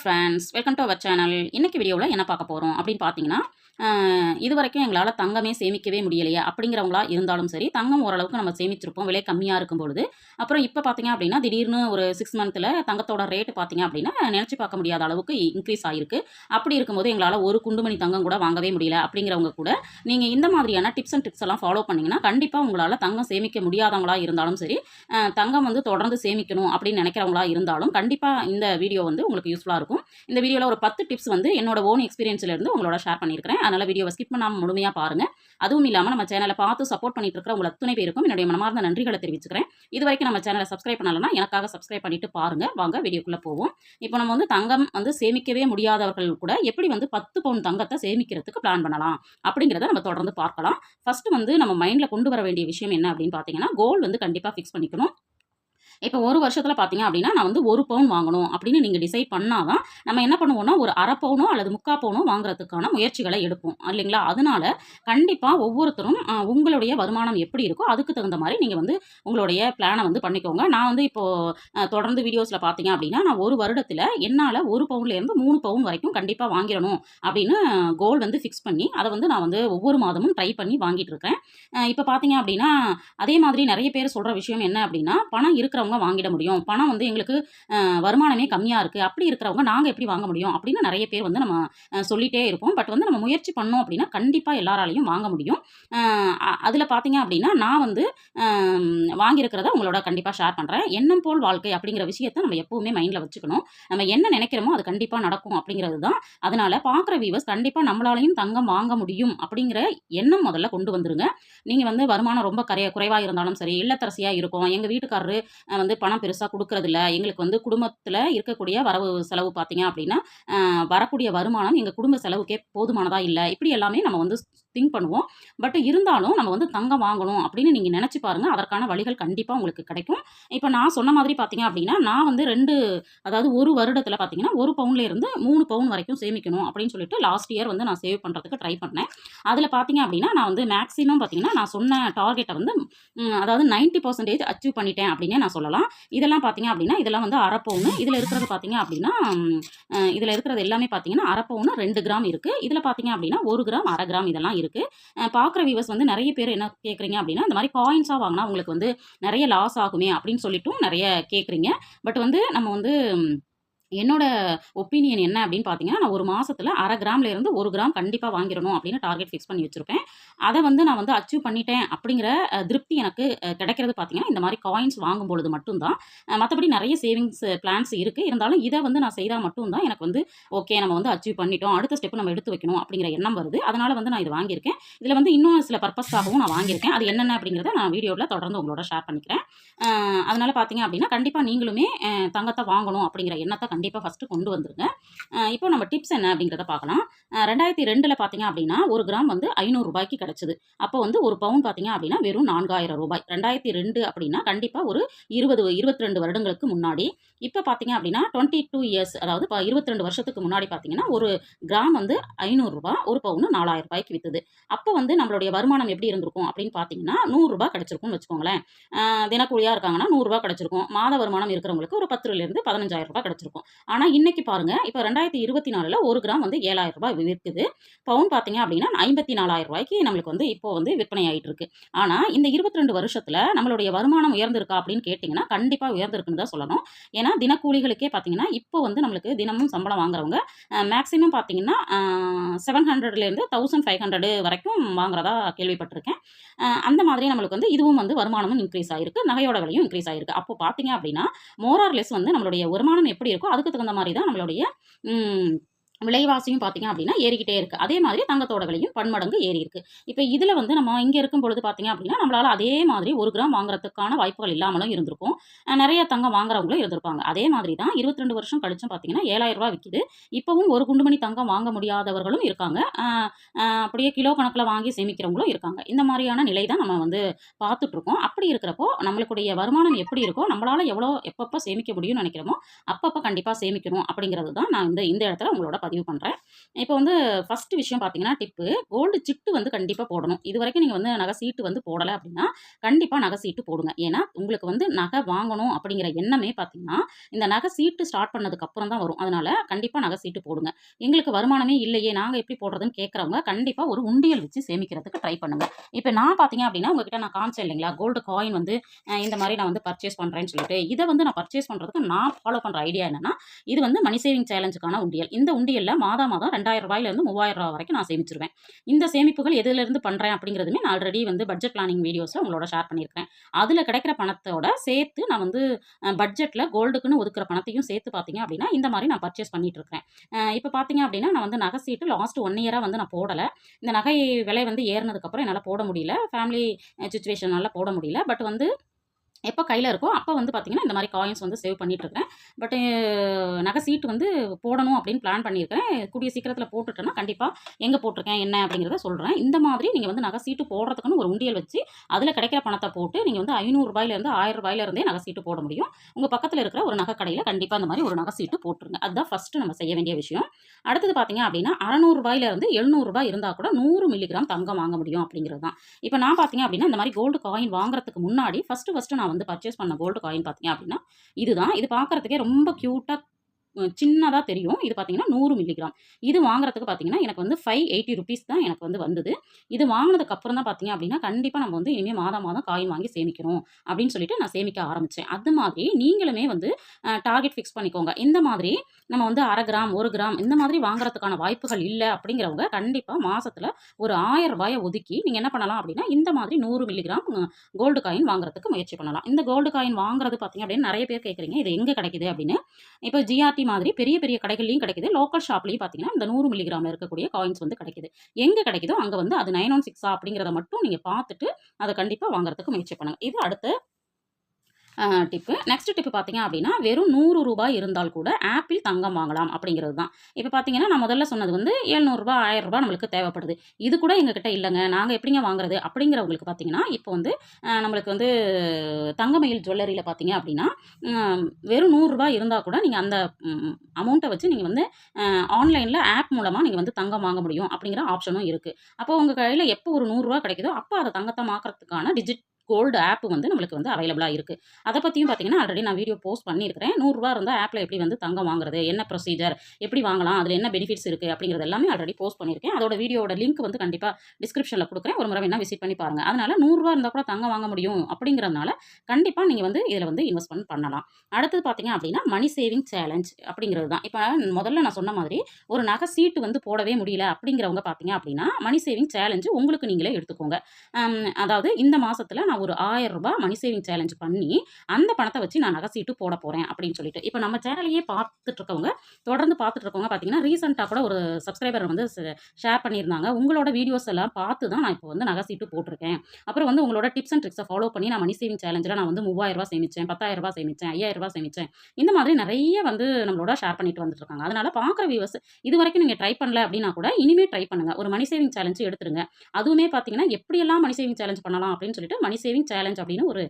Friends welcome to our channel இன்றைக்கி வீடியோவில் என்ன பார்க்க போகிறோம் அப்படின்னு பார்த்தீங்கன்னா இது வரைக்கும் எங்களால் தங்கமே சேமிக்கவே முடியலையே அப்படிங்கிறவங்களா இருந்தாலும் சரி தங்கம் ஓரளவுக்கு நம்ம சேமிச்சிருப்போம். விலை கம்மியாக இருக்கும் பொழுது அப்புறம் இப்போ பார்த்தீங்க அப்படின்னா திடீர்னு ஒரு சிக்ஸ் மந்த்தில் தங்கத்தோட ரேட்டு பார்த்தீங்க அப்படின்னா நினச்சி பார்க்க முடியாத அளவுக்கு இன்க்ரீஸ் ஆகிருக்கு அப்படி இருக்கும்போது எங்களால் ஒரு குண்டுமணி தங்கம் கூட வாங்கவே முடியல அப்படிங்கிறவங்க கூட நீங்கள் இந்த மாதிரியான டிப்ஸ் அண்ட் ட்ரிக்ஸ் எல்லாம் ஃபாலோ பண்ணிங்கன்னா கண்டிப்பாக உங்களால் தங்கம் சேமிக்க முடியாதவங்களா இருந்தாலும் சரி தங்கம் வந்து தொடர்ந்து சேமிக்கணும் அப்படின்னு நினைக்கிறவங்களா இருந்தாலும் கண்டிப்பாக இந்த வீடியோ வந்து உங்களுக்கு யூஸ்ஃபுல்லாக இருக்கும். இந்த வீடியோவில் ஒரு பத்து டிப்ஸ் வந்து என்னோட ஓன் எக்ஸ்பீரியன்ஸ்லேருந்து உங்களோட ஷேர் பண்ணியிருக்கிறேன் அதனால் வீடியோவை ஸ்கிப் பண்ணாமல் முழுமையாக பாருங்கள் அதுவும் இல்லாமல் நம்ம சேனலை பார்த்து சப்போர்ட் பண்ணிட்டு இருக்கிற உங்கள் அத்துணை பேருக்கும் என்னுடைய மனமார்ந்த நன்றிகளை தெரிவிச்சுக்கிறேன். இது வரைக்கும் நம்ம சேனலை சப்ஸ்கிரைப் பண்ணலன்னா எனக்காக சப்ஸ்கிரைப் பண்ணிட்டு பாருங்கள் வாங்க வீடியோக்குள்ளே போவோம். இப்போ நம்ம வந்து தங்கம் வந்து சேமிக்கவே முடியாதவர்கள் கூட எப்படி வந்து பத்து பவுன் தங்கத்தை சேமிக்கிறதுக்கு பிளான் பண்ணலாம் அப்படிங்கிறத நம்ம தொடர்ந்து பார்க்கலாம். ஃபஸ்ட்டு வந்து நம்ம மைண்டில் கொண்டு வர வேண்டிய விஷயம் என்ன அப்படின்னு பார்த்தீங்கன்னா கோல் வந்து கண்டிப்பாக ஃபிக்ஸ் பண்ணிக்கணும். இப்போ ஒரு வருஷத்தில் பார்த்தீங்க அப்படின்னா நான் வந்து ஒரு பவுன் வாங்கணும் அப்படின்னு நீங்கள் டிசைட் பண்ணாதான் நம்ம என்ன பண்ணுவோம்னா ஒரு அரை பவுனோ அல்லது முக்கா பவுனோ வாங்குறதுக்கான முயற்சிகளை எடுப்போம். இல்லைங்களா? அதனால கண்டிப்பாக ஒவ்வொருத்தரும் உங்களுடைய வருமானம் எப்படி இருக்கோ அதுக்கு தகுந்த மாதிரி நீங்கள் வந்து உங்களுடைய பிளானை வந்து பண்ணிக்கோங்க. நான் வந்து இப்போது தொடர்ந்து வீடியோஸில் பார்த்தீங்க அப்படின்னா நான் ஒரு வருடத்தில் என்னால் ஒரு பவுன்லேருந்து மூணு பவுன் வரைக்கும் கண்டிப்பாக வாங்கிடணும் அப்படின்னு கோல் வந்து ஃபிக்ஸ் பண்ணி அதை வந்து நான் வந்து ஒவ்வொரு மாதமும் ட்ரை பண்ணி வாங்கிட்டு இருக்கேன். இப்போ பார்த்தீங்க அப்படின்னா அதே மாதிரி நிறைய பேர் சொல்கிற விஷயம் என்ன அப்படின்னா பணம் இருக்கிறவங்க வாங்கிட முடியும். பணம் வந்து எங்களுக்கு வருமானமே கம்மியாக இருக்குது அப்படி இருக்கிறவங்க நாங்கள் எப்படி வாங்க முடியும்? அப்படின்னு நிறைய பேர் வந்து நம்ம சொல்லிகிட்டே இருப்போம். பட் வந்து நம்ம முயற்சி பண்ணோம் அப்படின்னா கண்டிப்பாக எல்லாராலையும் வாங்க முடியும். அதில் பார்த்தீங்க அப்படின்னா நான் வந்து வாங்கியிருக்கிறத உங்களோட கண்டிப்பாக ஷேர் பண்ணுறேன் எண்ணம் போல் வாழ்க்கை அப்படிங்கிற விஷயத்தை நம்ம எப்பவுமே மைண்டில் வச்சுக்கணும். நம்ம என்ன நினைக்கிறோமோ அது கண்டிப்பாக நடக்கும் அப்படிங்கிறது தான். அதனால் பார்க்குற வியூவர்ஸ் கண்டிப்பாக நம்மளாலையும் தங்கம் வாங்க முடியும் அப்படிங்கிற எண்ணம் முதல்ல கொண்டு வந்துருங்க. நீங்கள் வந்து வருமானம் ரொம்ப கரைய குறைவாக இருந்தாலும் சரி இல்லத்தரசியாக இருக்கும். எங்கள் வீட்டுக்காரரு நாங்கள் வந்து பணம் பெருசாக கொடுக்கறதில்ல. எங்களுக்கு வந்து குடும்பத்தில் இருக்கக்கூடிய வரவு செலவு பார்த்தீங்க அப்படின்னா வரக்கூடிய வருமானம் எங்கள் குடும்ப செலவுக்கே போதுமானதாக இல்லை. இப்படி எல்லாமே நம்ம வந்து திங்க் பண்ணுவோம். பட் இருந்தாலும் நம்ம வந்து தங்கம் வாங்கணும் அப்படின்னு நீங்கள் நினச்சி பாருங்கள் அதற்கான வழிகள் கண்டிப்பாக உங்களுக்கு கிடைக்கும். இப்போ நான் சொன்ன மாதிரி பார்த்தீங்க அப்படின்னா நான் வந்து ரெண்டு அதாவது ஒரு வருடத்தில் பார்த்தீங்கன்னா ஒரு பவுன்லேருந்து மூணு பவுன் வரைக்கும் சேமிக்கணும் அப்படின்னு சொல்லிட்டு லாஸ்ட் இயர் வந்து நான் சேவ் பண்ணுறதுக்கு ட்ரை பண்ணேன். அதில் பார்த்தீங்க அப்படின்னா நான் வந்து மேக்ஸிமம் பார்த்தீங்கன்னா நான் சொன்ன டார்கெட்டை வந்து அதாவது நைன்ட்டி பர்சன்டேஜ் அச்சீவ் பண்ணிட்டேன் அப்படின்னே நான் சொல்லலாம். இதெல்லாம் பார்த்தீங்க அப்படின்னா இதெல்லாம் வந்து அரை பவுனு. இதில் இருக்கிறது பார்த்தீங்க அப்படின்னா இதில் இருக்கிறது எல்லாமே பார்த்தீங்கன்னா அரை பவுனு ரெண்டு கிராம் இருக்குது இதில் பார்த்தீங்க அப்படின்னா ஒரு கிராம் அரை கிராம் இதெல்லாம் இருக்குது பார்க்குற வியூவர்ஸ் வந்து நிறைய பேர் என்ன கேட்குறீங்க அப்படின்னா இந்த மாதிரி காயின்ஸாக வாங்கினா உங்களுக்கு வந்து நிறைய லாஸ் ஆகுமே அப்படின்னு சொல்லிட்டும் நிறைய கேட்குறீங்க பட் வந்து நம்ம வந்து என்னோட ஒப்பீனியன் என்ன அப்படின்னு பார்த்தீங்கன்னா நான் ஒரு மாதத்தில் அரை கிராம்லேருந்து ஒரு கிராம் கண்டிப்பாக வாங்கிடணும் அப்படின்னு டார்கெட் ஃபிக்ஸ் பண்ணி வச்சுருப்பேன். அதை வந்து நான் வந்து அச்சீவ் பண்ணிட்டேன் அப்படிங்கிற திருப்தி எனக்கு கிடைக்கிறது பார்த்தீங்கன்னா இந்த மாதிரி காயின்ஸ் வாங்கும் பொழுது மட்டும்தான் மற்றபடி நிறைய சேவிங்ஸ் பிளான்ஸ் இருக்குது இருந்தாலும் இதை வந்து நான் செய்தால் மட்டும்தான் எனக்கு வந்து ஓகே நம்ம வந்து அச்சீவ் பண்ணிட்டோம். அடுத்த ஸ்டெப் நம்ம எடுத்து வைக்கணும் அப்படிங்கிற எண்ணம் வருது. அதனால் வந்து நான் இது வாங்கியிருக்கேன். இதில் வந்து இன்னும் சில பர்பஸ்க்காகவும் நான் வாங்கியிருக்கேன். அது என்னென்ன அப்படிங்கிறத நான் வீடியோவில் தொடர்ந்து உங்களோட ஷேர் பண்ணிக்கிறேன். அதனால் பார்த்தீங்க அப்படின்னா கண்டிப்பாக நீங்களுமே தங்கத்தை வாங்கணும் அப்படிங்கிற எண்ணத்தை கண்டிப்பாக ஃபஸ்ட்டு கொண்டு வந்துருங்க. இப்போ நம்ம டிப்ஸ் என்ன அப்படிங்கிறத பார்க்கலாம். ரெண்டாயிரத்தி ரெண்டில் பார்த்தீங்க அப்படின்னா ஒரு கிராம் வந்து ஐநூறுரூபாய்க்கு கிடச்சிது. அப்போ வந்து ஒரு பவுன் பார்த்தீங்க அப்படின்னா வெறும் நான்காயிரம் ரூபாய். ரெண்டாயிரத்தி ரெண்டு அப்படின்னா கண்டிப்பாக ஒரு இருபது இருபத்தி ரெண்டு வருடங்களுக்கு முன்னாடி. இப்போ பார்த்தீங்க அப்படின்னா டுவெண்ட்டி டூ இயர்ஸ் அதாவது இப்போ இருபத்தி ரெண்டு வருஷத்துக்கு முன்னாடி பார்த்தீங்கன்னா ஒரு கிராம் வந்து ஐநூறுரூபா ஒரு பவுன் நாலாயிரம் ரூபாய்க்கு விற்றுது அப்போ வந்து நம்மளுடைய வருமானம் எப்படி இருந்திருக்கும் அப்படின்னு பார்த்தீங்கன்னா நூறுரூபா கிடச்சிருக்கும்னு வச்சுக்கோங்களேன். தினக்கூலியாக இருக்காங்கன்னா நூறுரூவா கிடச்சிருக்கும். மாத வருமானம் இருக்கிறவங்களுக்கு ஒரு பத்து ரூபாயிலிருந்து பதினஞ்சாயிரம் ரூபாய் கிடச்சிருக்கும். ஆனால் இன்னைக்கு பாருங்க இப்போ ரெண்டாயிரத்தி இருபத்தி நாலில் ஒரு கிராம் வந்து ஏழாயிரம் ரூபாய் விற்குது. பவுன் பார்த்தீங்க அப்படின்னா ஐம்பத்தி நாலாயிரம் ரூபாய்க்கு நம்மளுக்கு வந்து இப்போ வந்து விற்பனை ஆகிட்டு இருக்கு ஆனால் இந்த இருபத்தி ரெண்டு வருஷத்தில் நம்மளுடைய வருமானம் உயர்ந்திருக்கா அப்படின்னு கேட்டிங்கன்னா கண்டிப்பாக உயர்ந்திருக்குன்னு தான் சொல்லணும். ஏன்னா தினக்கூலிகளுக்கே பார்த்தீங்கன்னா இப்போ வந்து நம்மளுக்கு தினமும் சம்பளம் வாங்குறவங்க மேக்ஸிமம் பார்த்தீங்கன்னா செவன் ஹண்ட்ரட்லேருந்து தௌசண்ட் ஃபைவ் ஹண்ட்ரடு வரைக்கும் வாங்குறதா கேள்விப்பட்டிருக்கேன். அந்த மாதிரி நம்மளுக்கு வந்து இதுவும் வந்து வருமானமும் இன்க்ரீஸ் ஆகிருக்கு நகையோட விலையும் இன்க்ரீஸ் ஆயிருக்கு. அப்போ பார்த்தீங்க அப்படின்னா மோரார்லெஸ் வந்து நம்மளுடைய வருமானம் எப்படி இருக்கோ அதுக்கு தகுந்த மாதிரி தான் நம்மளுடைய விலைவாசியும் பார்த்தீங்க அப்படின்னா ஏறிக்கிட்டே இருக்குது அதே மாதிரி தங்கத்தோட விலையும் பன்மடங்கு ஏறி இருக்கு. இப்போ இதில் வந்து நம்ம இங்கே இருக்கும் பொழுது பார்த்தீங்க அப்படின்னா நம்மளால் அதே மாதிரி ஒரு கிராம் வாங்குறதுக்கான வாய்ப்புகள் இல்லாமலும் இருந்திருக்கும். நிறைய தங்கம் வாங்குறவங்களும் இருந்திருப்பாங்க. அதே மாதிரி தான் இருபத்தி ரெண்டு வருஷம் கழிச்சும் பார்த்தீங்கன்னா ஏழாயிரம் ரூபாய் விற்கிது இப்போவும் ஒரு குண்டுமணி தங்கம் வாங்க முடியாதவர்களும் இருக்காங்க. அப்படியே கிலோ கணக்கில் வாங்கி சேமிக்கிறவங்களும் இருக்காங்க. இந்த மாதிரியான நிலை தான் நம்ம வந்து பார்த்துட்ருக்கோம் அப்படி இருக்கிறப்போ நம்மளுடைய வருமானம் எப்படி இருக்கோ நம்மளால் எவ்வளோ எப்பப்போ சேமிக்க முடியும்னு நினைக்கிறோமோ அப்பப்போ கண்டிப்பாக சேமிக்கணும் அப்படிங்கிறது தான் நான் இந்த இந்த இடத்துல உங்களோட பதிவு பண்ணுறேன் இப்போ வந்து ஃபஸ்ட்டு விஷயம் பார்த்தீங்கன்னா டிப்பு கோல்டு சிட்டு வந்து கண்டிப்பாக போடணும். இது வரைக்கும் நீங்கள் வந்து நகை சீட்டு வந்து போடலை அப்படின்னா கண்டிப்பாக நகை சீட்டு போடுங்க. ஏன்னா உங்களுக்கு வந்து நகை வாங்கணும் அப்படிங்கிற எண்ணமே பார்த்தீங்கன்னா இந்த நகை சீட்டு ஸ்டார்ட் பண்ணதுக்கப்புறம் தான் வரும். அதனால் கண்டிப்பாக நகை சீட்டு போடுங்க. எங்களுக்கு வருமானமே இல்லையே. நாங்கள் எப்படி போடுறதுன்னு கேட்குறவங்க கண்டிப்பாக ஒரு உண்டியல் வச்சு சேமிக்கிறதுக்கு ட்ரை பண்ணுங்க. இப்போ நான் பார்த்தீங்க அப்படின்னா உங்ககிட்ட நான் காமிச்சேன் இல்லைங்களா? கோல்டு காயின் வந்து இந்த மாதிரி நான் வந்து பர்ச்சேஸ் பண்ணுறேன்னு சொல்லிட்டு. இதை வந்து நான் பர்ச்சேஸ் பண்ணுறதுக்கு நான் ஃபாலோ பண்ணுற ஐடியா என்னன்னா இது வந்து மணி சேவிங் சேலஞ்சுக்கான உண்டியல். இந்த உண்டியல் உண்டியலில் மாதா மாதம் ரெண்டாயிரம் ரூபாயிலேருந்து மூவாயிரம் ரூபா வரைக்கும் நான் சேமிச்சிருவேன். இந்த சேமிப்புகள் எதுலேருந்து பண்ணுறேன் அப்படிங்கிறதுமே நான் ஆல்ரெடி வந்து பட்ஜெட் பிளானிங் வீடியோஸில் உங்களோட ஷேர் பண்ணியிருக்கேன் அதில் கிடைக்கிற பணத்தோட சேர்த்து நான் வந்து பட்ஜெட்டில் கோல்டுக்குன்னு ஒதுக்குற பணத்தையும் சேர்த்து பார்த்தீங்க அப்படின்னா இந்த மாதிரி நான் பர்ச்சேஸ் பண்ணிட்டு இப்போ பார்த்தீங்க அப்படின்னா நான் வந்து நகை சீட்டு லாஸ்ட் ஒன் இயராக வந்து நான் போடலை. இந்த நகை விலை வந்து ஏறினதுக்கப்புறம் என்னால் போட முடியல. ஃபேமிலி சுச்சுவேஷனால போட முடியல. பட் வந்து எப்போ கையில் இருக்கோ அப்போ வந்து பார்த்தீங்கன்னா இந்த மாதிரி காயின்ஸ் வந்து சேவ் பண்ணிகிட்ருக்கேன் பட் நகை சீட்டு வந்து போடணும் அப்படின்னு பிளான் பண்ணியிருக்கேன் கூடிய சீக்கிரத்தில் போட்டுட்டேன்னா கண்டிப்பாக எங்கே போட்டிருக்கேன் என்ன அப்படிங்கிறத சொல்கிறேன் இந்த மாதிரி நீங்கள் வந்து நகை சீட்டு போடுறதுக்குன்னு ஒரு உண்டியல் வச்சு அதில் கிடைக்கிற பணத்தை போட்டு நீங்கள் வந்து ஐநூறுரூபாயிலேருந்து ஆயிரம் ரூபாயிலேருந்தே நகை சீட்டு போட முடியும். உங்கள் பக்கத்தில் இருக்கிற ஒரு நகை கடையில் கண்டிப்பாக அந்த மாதிரி ஒரு நகை சீட்டு போட்டுருங்க. அதுதான் ஃபஸ்ட்டு நம்ம செய்ய வேண்டிய விஷயம். அடுத்தது பார்த்தீங்க அப்படின்னா அறநூறுபாயிலேருந்து எழுநூறுபா இருந்தால் கூட நூறு மில்லிகிராம் தங்கம் வாங்க முடியும் அப்படிங்கிறது தான். இப்போ நான் பார்த்தீங்க அப்படின்னா இந்த மாதிரி கோல்டு காயின் வாங்குறதுக்கு முன்னாடி ஃபஸ்ட்டு ஃபஸ்ட்டு நான் வந்து பர்ச்சேஸ் பண்ண கோல்டு காயின் பார்த்தீங்க அப்படின்னா இதுதான். இது பார்க்குறதுக்கே ரொம்ப க்யூட்டாக சின்னதாக தெரியும். இது பார்த்தீங்கன்னா நூறு மில்லிகிராம். இது வாங்குறதுக்கு பார்த்தீங்கன்னா எனக்கு வந்து ஃபைவ் எயிட்டி ருபீஸ் தான் எனக்கு வந்து வந்தது. இது வாங்கினதுக்கு அப்புறம் தான் பார்த்தீங்க அப்படின்னா கண்டிப்பாக நம்ம வந்து இனிமேல் மாதம் மாதம் காயின் வாங்கி சேமிக்கணும் அப்படின்னு சொல்லிட்டு நான் சேமிக்க ஆரம்பித்தேன் அது மாதிரி நீங்களுமே வந்து டார்கெட் ஃபிக்ஸ் பண்ணிக்கோங்க. இந்த மாதிரி நம்ம வந்து அரை கிராம் ஒரு கிராம் இந்த மாதிரி வாங்குறதுக்கான வாய்ப்புகள் இல்லை அப்படிங்கிறவங்க கண்டிப்பாக மாதத்தில் ஒரு ஆயிரம் ரூபாயை ஒதுக்கி நீங்கள் என்ன பண்ணலாம் அப்படின்னா இந்த மாதிரி நூறு மில்லிகிராம் கோல்டு காயின் வாங்குறதுக்கு முயற்சி பண்ணலாம். இந்த கோல்டு காயின் வாங்குறது பார்த்தீங்க அப்படின்னு நிறைய பேர் கேட்குறீங்க இது எங்கே கிடைக்குது அப்படின்னு. இப்போ ஜிஆர்டி மாதிரி பெரிய பெரிய கடைகள்லையும் கிடைக்குது. லோக்கல் ஷாப்லையும் பார்த்தீங்கன்னா இந்த நூறு மில்லிகிராமில் இருக்கக்கூடிய காயின்ஸ் வந்து கிடைக்குது. எங்கே கிடைக்குதோ அங்கே வந்து அது நைன் ஒன் oh சிக்ஸா அப்படிங்கிறத மட்டும் நீங்கள் பார்த்துட்டு அதை கண்டிப்பாக வாங்குறதுக்கு முயற்சி பண்ணுங்கள் இது அடுத்த டிப்பு நெக்ஸ்ட் டிப்பு பார்த்தீங்க அப்படின்னா வெறும் நூறு ரூபாய் இருந்தால் கூட ஆப்பிள் தங்கம் வாங்கலாம் அப்படிங்கிறது தான் இப்போ பார்த்தீங்கன்னா நான் முதல்ல சொன்னது வந்து எழுநூறுபா ஆயிரம் ரூபாய் நம்மளுக்கு தேவைப்படுது. இது கூட எங்ககிட்ட இல்லைங்க. நாங்கள் எப்படிங்க வாங்குறது அப்படிங்கிறவங்களுக்கு பார்த்தீங்கன்னா இப்போ வந்து நம்மளுக்கு வந்து தங்கமயில் ஜுவல்லரியில் பார்த்தீங்க அப்படின்னா வெறும் நூறுரூபா இருந்தால் கூட நீங்கள் அந்த அமௌண்ட்டை வச்சு நீங்கள் வந்து ஆன்லைனில் ஆப் மூலமாக நீங்கள் வந்து தங்கம் வாங்க முடியும் அப்படிங்கிற ஆப்ஷனும் இருக்குது அப்போ உங்கள் கையில் எப்போ ஒரு நூறுரூவா கிடைக்குதோ அப்போ அதை தங்கத்தை மாக்கிறதுக்கான டிஜிட் கோல்டு ஆப் வந்து நம்மளுக்கு வந்து அவைலபிளாக இருக்குது அதை பற்றியும் பார்த்தீங்கன்னா ஆல்ரெடி நான் வீடியோ போஸ்ட் பண்ணியிருக்கிறேன். நூறுரூவா இருந்தால் ஆப்பில் எப்படி வந்து தங்கம் வாங்குறது என்ன ப்ரொசீஜர் எப்படி வாங்கலாம் அதில் என்ன பெனிஃபிட்ஸ் இருக்குது அப்படிங்கிறது எல்லாமே ஆல்ரெடி போஸ்ட் பண்ணியிருக்கேன். அதோட வீடியோட லிங்க் வந்து கண்டிப்பாக டிஸ்கிரிப்ஷனில் கொடுக்குறேன். ஒரு முறை வேணால் விசிட் பண்ணி பாருங்கள் அதனால் நூறுரூவா இருந்தால் கூட தங்கம் வாங்க முடியும் அப்படிங்கிறதுனால கண்டிப்பாக நீங்கள் வந்து இதில் வந்து இன்வெஸ்ட்மெண்ட் பண்ணலாம். அடுத்தது பார்த்தீங்க அப்படின்னா மணி சேவிங் சேலஞ்ச் அப்படிங்கிறது தான். இப்போ முதல்ல நான் சொன்ன மாதிரி ஒரு நகை சீட்டு வந்து போடவே முடியல அப்படிங்கிறவங்க பார்த்தீங்க அப்படின்னா மணி சேவிங் சேலஞ்சு உங்களுக்கு நீங்களே எடுத்துக்கோங்க. அதாவது இந்த மாதத்தில் நான் ஒரு ஆயிரம் ரூபாய் மணி சேவிங் சேலஞ்ச் பண்ணி அந்த பணத்தை வச்சு நான் நகை சீட்டு போட போகிறேன் அப்படின்னு சொல்லிட்டு. இப்போ நம்ம சேனலையே பார்த்துட்டு இருக்கவங்க தொடர்ந்து பார்த்துட்டு இருக்கவங்க பார்த்தீங்கன்னா ரீசெண்டாக கூட ஒரு சப்ஸ்கிரைபர் வந்து ஷேர் பண்ணியிருந்தாங்க. உங்களோட வீடியோஸ் எல்லாம் பார்த்து தான் நான் இப்போ வந்து நகை சீட்டு போட்டிருக்கேன். அப்புறம் வந்து உங்களோட டிப்ஸ் அண்ட் ட்ரிக்ஸை ஃபாலோ பண்ணி நான் மணி சேவிங் சேலஞ்சில் நான் வந்து மூவாயிரம் ரூபாய் சேமிச்சேன் பத்தாயிரம் ரூபாய் சேமிச்சேன் ஐயாயிரம் ரூபாய் இந்த மாதிரி நிறைய வந்து நம்மளோட ஷேர் பண்ணிட்டு வந்துட்டு இருக்காங்க அதனால் பார்க்குற வியூவர்ஸ் இது வரைக்கும் நீங்கள் ட்ரை பண்ணல அப்படின்னா கூட இனிமேல் ட்ரை பண்ணுங்கள் ஒரு மணி சேவிங் சேலஞ்சு எடுத்துருங்க. அதுவுமே பார்த்தீங்கன்னா எப்படியெல்லாம் மணி சேவிங் சேலஞ்ச் பண்ணலாம் அப்படின்னு சொல்லிட்டு மணி சேவிங் சேலஞ்ச் அப்படின்னு ஒரு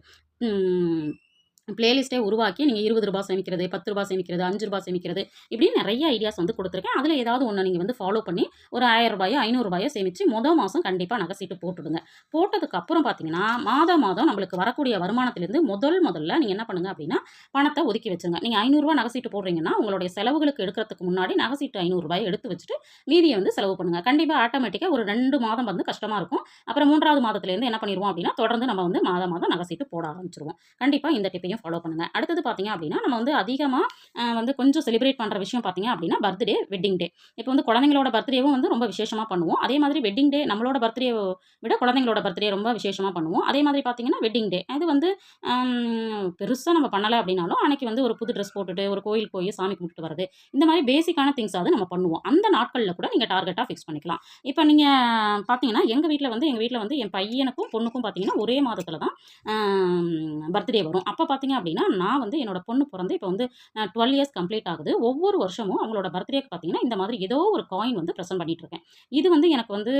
பிளேலிஸ்ட்டே உருவாக்கி நீங்கள் இருபது ரூபாய் சேமிக்கிறது பத்து ரூபாய் சேமிக்கிறது அஞ்சு ரூபாய் சேமிக்கிறது இப்படி நிறைய ஐடியாஸ் வந்து கொடுத்துருக்கேன். அதில் ஏதாவது ஒன்று நீங்கள் வந்து ஃபாலோ பண்ணி ஒரு ஆயிரம் ரூபாயோ ஐநூறுரூபாயோ சேமித்து மொதல் மாதம் கண்டிப்பாக நகைசீட்டு போட்டுடுங்க போட்டதுக்கு அப்புறம் பார்த்தீங்கன்னா மாதம் மாதம் நம்மளுக்கு வரக்கூடிய வருமானத்திலேருந்து முதல் முதல்ல நீங்கள் என்ன பண்ணுங்க அப்படின்னா பணத்தை ஒதுக்கி வச்சுங்க நீங்கள் ஐநூறுரூவா நகை சீட்டு போடுறீங்கன்னா உங்களுடைய செலவுகளுக்கு எடுக்கிறதுக்கு முன்னாடி நகைசீட்டு ஐநூறுரூபாய் எடுத்து வச்சுட்டு மீதியை வந்து செலவு பண்ணுங்கள் கண்டிப்பாக ஆட்டோமேட்டிக்காக ஒரு ரெண்டு மாதம் வந்து கஷ்டமாக இருக்கும். அப்புறம் மூன்றாவது மாதத்துலேருந்து என்ன பண்ணிடுவோம் அப்படின்னா தொடர்ந்து நம்ம வந்து மாதம் மாதம் நகைசீட்டு போட ஆரம்பிச்சிருவோம். கண்டிப்பாக இந்த டிப்பையும் ஃபாலோ பண்ணுங்கள் அடுத்தது பார்த்தீங்க அப்படின்னா நம்ம வந்து அதிகமாக வந்து கொஞ்சம் செலிப்ரேட் பண்ணுற விஷயம் பார்த்தீங்க அப்படின்னா பர்த்டே வெட்டிங் டே இப்போ வந்து குழந்தைங்களோட பர்த்டேவும் வந்து ரொம்ப விசேஷமாக பண்ணுவோம். அதே மாதிரி வெட்டிங் டே நம்மளோட பர்த்டே விட குழந்தைங்களோட பர்த்டே ரொம்ப விசேஷமாக பண்ணுவோம். அதே மாதிரி பார்த்தீங்கன்னா வெட்டிங் டே அது வந்து பெருசாக நம்ம பண்ணலை அப்படின்னாலும் அன்னைக்கு வந்து ஒரு புது ட்ரெஸ் போட்டுட்டு ஒரு கோயில் போய் சாமி கும்பிட்டு வரது இந்த மாதிரி பேசிக்கான திங்ஸாவது நம்ம பண்ணுவோம். அந்த நாட்களில் கூட நீங்கள் டார்கெட்டாக ஃபிக்ஸ் பண்ணிக்கலாம். இப்போ நீங்கள் பார்த்தீங்கன்னா எங்கள் வீட்டில் வந்து எங்கள் வீட்டில் வந்து என் பையனுக்கும் பொண்ணுக்கும் பார்த்தீங்கன்னா ஒரே மாதத்தில் தான் பர்த்டே வரும். அப்போ பார்த்தீங்கன்னா பார்த்தீங்க அப்படின்னா நான் வந்து என்னோட பொண்ணு பிறந்து இப்போ வந்து டுவெல் இயர்ஸ் கம்ப்ளீட் ஆகுது. ஒவ்வொரு வருஷமும் அவங்களோட பர்த்டேக்கு பார்த்தீங்கன்னா இந்த மாதிரி ஏதோ ஒரு காயின் வந்து ப்ரெசென்ட் பண்ணிட்டு இருக்கேன். இது வந்து எனக்கு வந்து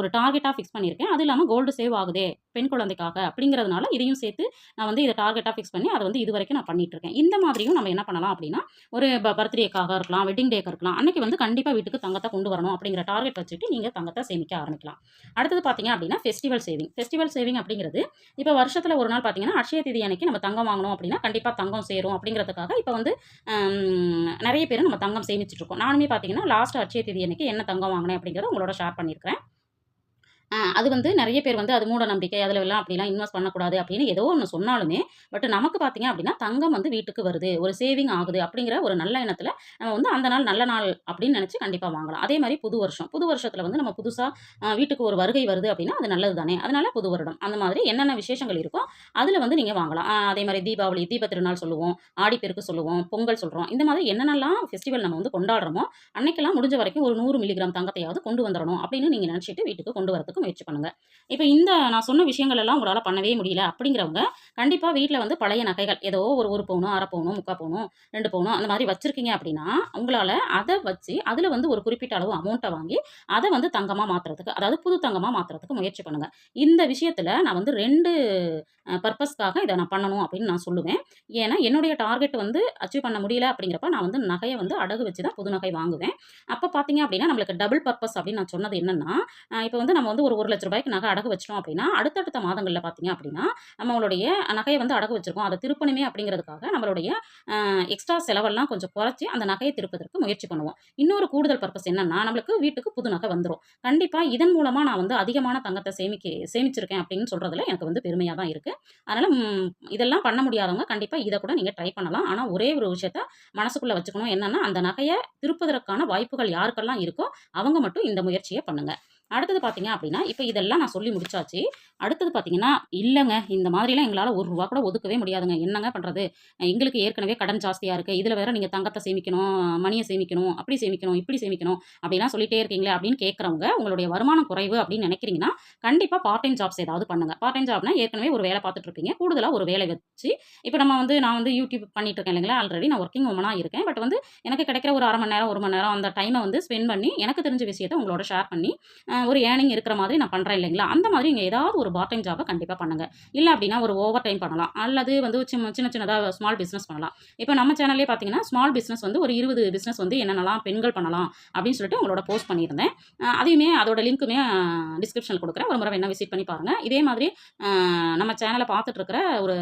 ஒரு டார்கெட்டாக ஃபிக்ஸ் பண்ணியிருக்கேன் அது இல்லாமல் கோல்டு சேவ் ஆகுதே பெண் குழந்தைக்காக அப்படிங்கிறதுனால இதையும் சேர்த்து நான் வந்து இதை டார்கெட்டாக ஃபிக்ஸ் பண்ணி அதை வந்து இது வரைக்கும் நான் பண்ணிட்டு இருக்கேன். இந்த மாதிரியும் நம்ம என்ன பண்ணலாம் அப்படின்னா ஒரு பர்த்டேக்காக இருக்கலாம் வெட்டிங் டேக்கு இருக்கலாம் அன்னைக்கு வந்து கண்டிப்பாக வீட்டுக்கு தங்கத்தை கொண்டு வரணும் அப்படிங்கிற டார்கெட் வச்சுட்டு நீங்கள் தங்கத்தை சேமிக்க ஆரம்பிக்கலாம். அடுத்தது பார்த்தீங்க அப்படின்னா ஃபெஸ்டிவல் சேவிங் ஃபெஸ்டிவல் சேவிங் அப்படிங்கிறது இப்போ வருஷத்தில் ஒரு நாள் பார்த்தீங்கன்னா அட்சய திதி அன்னைக்கு நம்ம தங்கம் வாங்கணும் அப்படின்னா கண்டிப்பாக தங்கம் சேரும் அப்படிங்கிறதுக்காக இப்போ வந்து நிறைய பேர் நம்ம தங்கம் சேமிச்சிட்ருக்கோம் நானுமே பார்த்தீங்கன்னா லாஸ்ட் அச்சய தேதி அன்றைக்கி என்ன தங்கம் வாங்கினேன் அப்படிங்கிறத உங்களோட ஷேர் பண்ணியிருக்கிறேன். அது வந்து நிறைய பேர் வந்து அது மூட நம்பிக்கை அதில் எல்லாம் அப்படிலாம் இன்வெஸ்ட் பண்ணக்கூடாது அப்படின்னு ஏதோ ஒன்று சொன்னாலுமே பட் நமக்கு பார்த்தீங்க அப்படின்னா தங்கம் வந்து வீட்டுக்கு வருது ஒரு சேவிங் ஆகுது அப்படிங்கிற ஒரு நல்ல எண்ணத்தில் நம்ம வந்து அந்த நாள் நல்ல நாள் அப்படின்னு நினச்சி கண்டிப்பாக வாங்கலாம். அதே மாதிரி புது வருஷம் புது வருஷத்தில் வந்து நம்ம புதுசாக வீட்டுக்கு ஒரு வருகை வருது அப்படின்னா அது நல்லது தானே அதனால புது வருடம் அந்த மாதிரி என்னென்ன விசேஷங்கள் இருக்கோ அதில் வந்து நீங்கள் வாங்கலாம். அதே மாதிரி தீபாவளி தீப திருநாள் சொல்லுவோம் ஆடிப்பெருக்கு சொல்லுவோம் பொங்கல் சொல்கிறோம் இந்த மாதிரி என்னென்னலாம் ஃபெஸ்டிவல் நம்ம வந்து கொண்டாடுறோமோ அன்னைக்கெல்லாம் முடிஞ்ச வரைக்கும் ஒரு நூறு மில்லிகிராம் தங்கத்தையாவது கொண்டு வந்துடணும் அப்படின்னு நீங்கள் நினச்சிட்டு வீட்டுக்கு கொண்டு வரதுக்கு முயற்சி பண்ணுங்கள் இப்போ இந்த நான் சொன்ன விஷயங்கள் எல்லாம் உங்களால் பண்ணவே முடியல அப்படிங்கிறவங்க கண்டிப்பாக வீட்டில் வந்து பழைய நகைகள் ஏதோ ஒரு ஒரு பவுனோ அரை பவுனும் முக்கால் போகணும் ரெண்டு பவுனும் அந்த மாதிரி வச்சுருக்கீங்க அப்படின்னா உங்களால் அதை வச்சு அதில் வந்து ஒரு குறிப்பிட்ட அளவு அமௌண்ட்டை வாங்கி அதை வந்து தங்கமாக மாற்றுறதுக்கு அதாவது புது தங்கமாக மாற்றுறதுக்கு முயற்சி பண்ணுங்கள் இந்த விஷயத்தில் நான் வந்து ரெண்டு பர்பஸ்க்காக இதை நான் பண்ணணும் அப்படின்னு நான் சொல்லுவேன். ஏன்னா என்னுடைய டார்கெட் வந்து அச்சீவ் பண்ண முடியல அப்படிங்கிறப்ப நான் வந்து நகையை வந்து அடகு வச்சு தான் புது நகை வாங்குவேன். அப்போ பார்த்தீங்க அப்படின்னா நம்மளுக்கு டபுள் பர்பஸ் அப்படின்னு நான் சொன்னது என்னென்னா இப்போ வந்து நம்ம வந்து ஒரு ஒரு லட்ச ரூபாய்க்கு நகை அடகு வச்சிட்டோம் அப்படின்னா அடுத்தடுத்த மாதங்களில் பார்த்தீங்க அப்படின்னா நம்மளுடைய நகையை வந்து அடகு வச்சிருக்கோம். அதை திருப்பணுமே அப்படிங்கிறதுக்காக நம்மளுடைய எக்ஸ்ட்ரா செலவெல்லாம் கொஞ்சம் குறைச்சி அந்த நகையை திருப்பதற்கு முயற்சி பண்ணுவோம். இன்னொரு கூடுதல் பர்பஸ் என்னன்னா நம்மளுக்கு வீட்டுக்கு புது நகை வந்துடும் கண்டிப்பாக இதன் மூலமாக நான் வந்து அதிகமான தங்கத்தை சேமிக்க சேமிச்சிருக்கேன் அப்படின்னு சொல்கிறதுல எனக்கு வந்து பெருமையாக தான் இருக்குது அதனால் இதெல்லாம் பண்ண முடியாதவங்க கண்டிப்பாக இதை கூட நீங்கள் ட்ரை பண்ணலாம். ஆனால் ஒரே ஒரு விஷயத்த மனசுக்குள்ளே வச்சுக்கணும். என்னென்னா அந்த நகையை திருப்பதற்கான வாய்ப்புகள் யாருக்கெல்லாம் இருக்கோ அவங்க மட்டும் இந்த முயற்சியை பண்ணுங்கள் அடுத்தது பார்த்தீங்க அப்படின்னா இப்போ இதெல்லாம் நான் சொல்லி முடிச்சாச்சு. அடுத்தது பார்த்தீங்கன்னா இல்லைங்க. இந்த மாதிரிலாம் எங்களால் ஒரு ரூபா கூட ஒதுக்கவே முடியாதுங்க. என்னங்க பண்ணுறது எங்களுக்கு ஏற்கனவே கடன் ஜாஸ்தியாக இருக்குது இதில் வேறு நீங்கள் தங்கத்தை சேமிக்கணும் மணியை சேமிக்கணும் அப்படி சேமிக்கணும் இப்படி சேமிக்கணும் அப்படிலாம் சொல்லிட்டே இருக்கீங்களே அப்படின்னு கேட்குறவங்க உங்களுடைய வருமானம் குறைவு அப்படின்னு நினைக்கிறீங்கன்னா கண்டிப்பாக பார்ட் டைம் ஜாப்ஸ் ஏதாவது பண்ணுங்க. பார்ட் டைம் ஜாப்னா ஏற்கனவே ஒரு வேலை பார்த்துட்டு கூடுதலாக ஒரு வேலை வச்சு இப்போ நம்ம வந்து நான் வந்து யூடியூப் பண்ணிட்டு இருக்கேன் இல்லைங்களா? ஆல்ரெடி நான் ஒர்க்கிங் உமனாக இருக்கேன். பட் வந்து எனக்கு கிடைக்கிற ஒரு அரை மணி நேரம் ஒரு மணி நேரம் அந்த டைமை வந்து ஸ்பெண்ட் பண்ணி எனக்கு தெரிஞ்ச விஷயத்தை உங்களோட ஷேர் பண்ணி ஒரு ஏர்னிங் இருக்கிற மாதிரி நான் பண்ணுறேன் இல்லைங்களா? அந்த மாதிரி இங்கே ஏதாவது ஒரு பார்ட் டைம் ஜாபை கண்டிப்பாக பண்ணுங்க. இல்லை அப்படின்னா ஒரு ஓவர் டைம் பண்ணலாம். அல்லது வந்து சின்ன சின்ன சின்னதாக ஸ்மால் பிஸ்னஸ் பண்ணலாம். இப்போ நம்ம சேனல்லே பார்த்தீங்கன்னா ஸ்மால் பிஸ்னஸ் வந்து ஒரு இருபது பிஸ்னஸ் வந்து என்னென்னலாம் பெண்கள் பண்ணலாம் அப்படின்னு சொல்லிட்டு உங்களோட போஸ்ட் பண்ணியிருந்தேன். அதையுமே அதோட லிங்க்குமே டிஸ்கிரிப்ஷனில் கொடுக்குறேன். ஒரு முறை வேணால் விசிட் பண்ணி பாருங்கள் இதே மாதிரி நம்ம சேனலை பார்த்துட்டு இருக்கிற ஒரு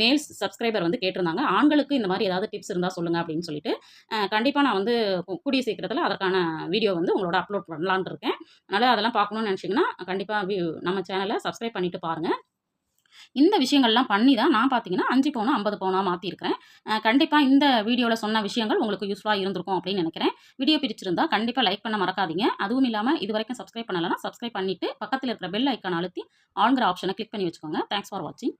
மேல்ஸ் சப்ஸ்கிரைபர் வந்து கேட்டிருந்தாங்க. ஆண்களுக்கு இந்த மாதிரி ஏதாவது டிப்ஸ் இருந்தால் சொல்லுங்கள் அப்படின்னு சொல்லிட்டு கண்டிப்பாக நான் வந்து கூடிய சீக்கிரத்தில் அதற்கான வீடியோ வந்து உங்களோட அப்லோட் பண்ணலான் இருக்கேன். அதனால் அதெல்லாம் பார்க்கணும்னு நினச்சிங்கன்னா கண்டிப்பாக நம்ம சேனலை சப்ஸ்கிரைப் பண்ணிவிட்டு பாருங்கள் இந்த விஷயங்கள்லாம் பண்ணி தான் நான் பார்த்தீங்கன்னா அஞ்சு பவுனா ஐம்பது பவுனா மாற்றிருக்கிறேன் கண்டிப்பாக இந்த வீடியோவில் சொன்ன விஷயங்கள் உங்களுக்கு யூஸ்ஃபுல்லாக இருந்திருக்கும் அப்படின்னு நினைக்கிறேன். வீடியோ பிடிச்சிருந்தா கண்டிப்பாக லைக் பண்ண மறக்காதீங்க. அதுவும் இல்லாமல் இது வரைக்கும் சப்ஸ்கிரைப் பண்ணலைன்னா சப்ஸ்கிரைப் பண்ணிவிட்டு பக்கத்தில் இருக்கிற பெல் ஐக்கான் அழுத்தி ஆளுங்கிற ஆப்ஷனை கிளிக் பண்ணி வச்சுக்கோங்க. தேங்க்ஸ் ஃபார் வாட்சிங்